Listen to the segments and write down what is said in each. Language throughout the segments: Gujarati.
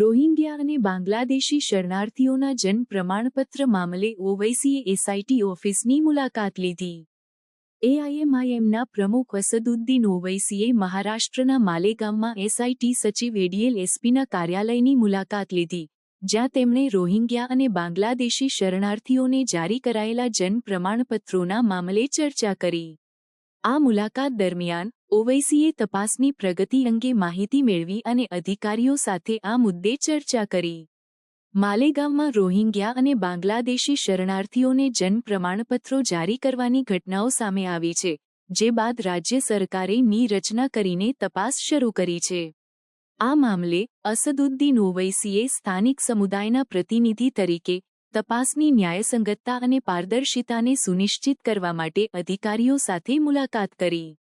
રોહિંગ્યા અને બાંગ્લાદેશી શરણાર્થીઓના જન્મ પ્રમાણપત્ર મામલે ઓવૈસીએ એસઆઈટી ઓફિસની મુલાકાત લીધી. એઆઈએમઆઈએમના પ્રમુખ અસદુદ્દીન ઓવૈસીએ મહારાષ્ટ્રના માલેગામમાં એસઆઈટી સચિવ એડીએલ એસપીના કાર્યાલયની મુલાકાત લીધી, જ્યાં તેમણે રોહિંગ્યા અને બાંગ્લાદેશી શરણાર્થીઓને જારી કરાયેલા જન્મ પ્રમાણપત્રોના મામલે ચર્ચા કરી. આ મુલાકાત દરમિયાન ઓવૈસીએ તપાસની પ્રગતિ અંગે માહિતી મેળવી અને અધિકારીઓ સાથે આ મુદ્દે ચર્ચા કરી. માલેગાંવમાં રોહિંગ્યા અને બાંગ્લાદેશી શરણાર્થીઓને જન્મ પ્રમાણપત્રો જારી કરવાની ઘટનાઓ સામે આવી છે, જે બાદ રાજ્ય સરકારે ની રચના કરીને તપાસ શરૂ કરી છે. આ મામલે અસદુદ્દીન ઓવૈસીએ સ્થાનિક સમુદાયના પ્રતિનિધિ તરીકે તપાસની ન્યાયસંગતતા અને પારદર્શિતાને સુનિશ્ચિત કરવા માટે અધિકારીઓ સાથે મુલાકાત કરી.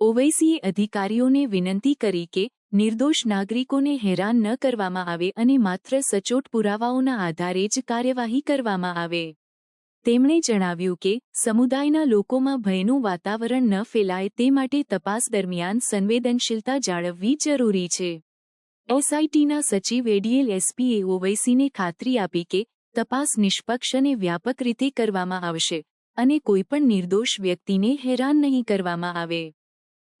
ઓવૈસીએ અધિકારીઓને વિનંતી કરી કે નિર્દોષ નાગરિકોને હેરાન ન કરવામાં આવે અને માત્ર સચોટ પુરાવાઓના આધારે જ કાર્યવાહી કરવામાં આવે. તેમણે જણાવ્યું કે સમુદાયના લોકોમાં ભયનું વાતાવરણ ન ફેલાય તે માટે તપાસ દરમિયાન સંવેદનશીલતા જાળવવી જરૂરી છે. એસઆઈટીના સચિવ એડીએલ એસપીએ ઓવૈસીને ખાતરી આપી કે તપાસ નિષ્પક્ષ અને વ્યાપક રીતે કરવામાં આવશે અને કોઈપણ નિર્દોષ વ્યક્તિને હેરાન નહીં કરવામાં આવે.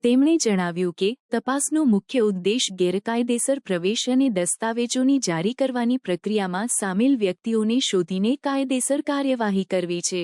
તેમણે જણાવ્યું કે, તપાસનો મુખ્ય ઉદ્દેશ ગેરકાયદેસર પ્રવેશ અને દસ્તાવેજોની જારી કરવાની પ્રક્રિયામાં સામેલ વ્યક્તિઓને શોધીને કાયદેસર કાર્યવાહી કરવી છે.